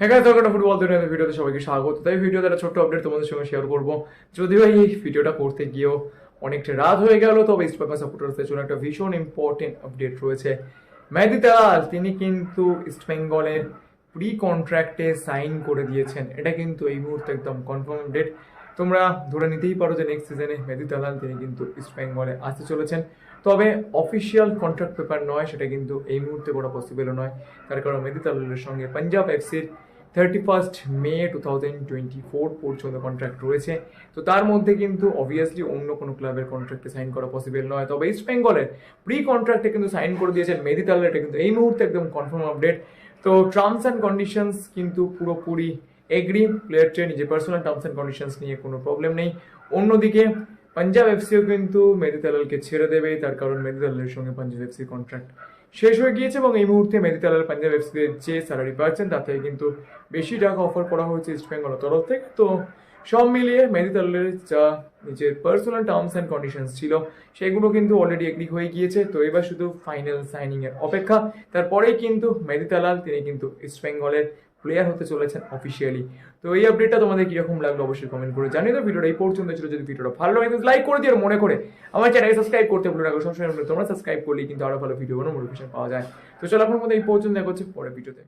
হ্যাঁ তোর ফুটবল দুনিয়াতে ভিডিওতে সবাইকে স্বাগত। তাই ভিডিওতে একটা ছোট্ট আপডেট তোমাদের সঙ্গে শেয়ার করব। যদিও এই ভিডিওটা করতে গিয়েও অনেকটা রাত হয়ে গেল, তবে ইস্ট বেঙ্গল সাপোর্টার্সদের জন্য একটা ভীষণ ইম্পর্টেন্ট আপডেট রয়েছে। মেহেদি তালাল, তিনি কিন্তু ইস্ট বেঙ্গলের প্রি কন্ট্রাক্টে সাইন করে দিয়েছেন। এটা কিন্তু এই মুহূর্তে একদম কনফার্ম আপডেট তোমরা ধরে নিতেই পারো যে নেক্সট সিজনে মেহেদি তালাল তিনি কিন্তু ইস্ট বেঙ্গলে আসতে চলেছেন। তবে অফিসিয়াল কন্ট্রাক্ট পেপার নয়, সেটা কিন্তু এই মুহূর্তে করা পসিবল নয়। তার কারণ মেহেদি তালালের সঙ্গে পাঞ্জাব এফসির thirty first May two thousand twenty four পর্যন্ত কন্ট্রাক্ট রয়েছে। তো তার মধ্যে কিন্তু অবভিয়াসলি অন্য কোনো ক্লাবের কন্ট্রাক্টে সাইন করা পসিবল নয়। তবে ইস্ট বেঙ্গলের প্রি কন্ট্রাক্টে কিন্তু সাইন করে দিয়েছেন তালাল এটা কিন্তু এই মুহূর্তে একদম কনফার্ম আপডেট তো টার্মস অ্যান্ড কন্ডিশনস কিন্তু পুরোপুরি এগ্রি প্লেয়ারটির নিজের পার্সোনাল টার্মস অ্যান্ড কন্ডিশনস নিয়ে কোনো প্রবলেম নেই। অন্যদিকে পাঞ্জাব এফসিও কিন্তু মেহেদি তালালকে ছেড়ে দেবে, তার কারণ মেহেদি তালালের সঙ্গে পাঞ্জাব এফসির কন্ট্রাক্ট শেষ হয়ে গিয়েছে এবং এই মুহূর্তে মেহেদি তালাল পাঞ্জাব এফসিতে যে স্যালারি পাচ্ছেন, তার থেকে কিন্তু বেশি টাকা অফার করা হয়েছে ইস্ট বেঙ্গলের তরফ থেকে। তো সব মিলিয়ে মেহেদি তালালের যা নিজের পার্সোনাল টার্মস অ্যান্ড কন্ডিশনস ছিল, সেগুলো কিন্তু অলরেডি এগ্রি হয়ে গিয়েছে। তো এবার শুধু ফাইনাল সাইনিং এর অপেক্ষা। তারপরেই কিন্তু মেহেদি তালাল, তিনি কিন্তু ইস্ট বেঙ্গলের প্লেয়ার হতে চলেছেন অফিসিয়ালি তো এই আপডেটটা তোমাদের কীরকম লাগল অবশ্যই কমেন্ট করে জানিয়ে দাও ভিডিওটা এই পর্যন্ত ছিল। যদি ভিডিওটা ভালো লাগে লাইক করে দিও মনে করে আমার চ্যানেলকে সাবস্ক্রাইব করতে ভুলে রাখো সবসময় তোমরা সাবস্ক্রাইব করলেই কিন্তু আরও ভালো ভিডিও নোটিফিকেশন পাওয়া যায়। তো চলো, এখন মধ্যে এই পর্যন্ত দেখা হচ্ছে পরে ভিডিওতে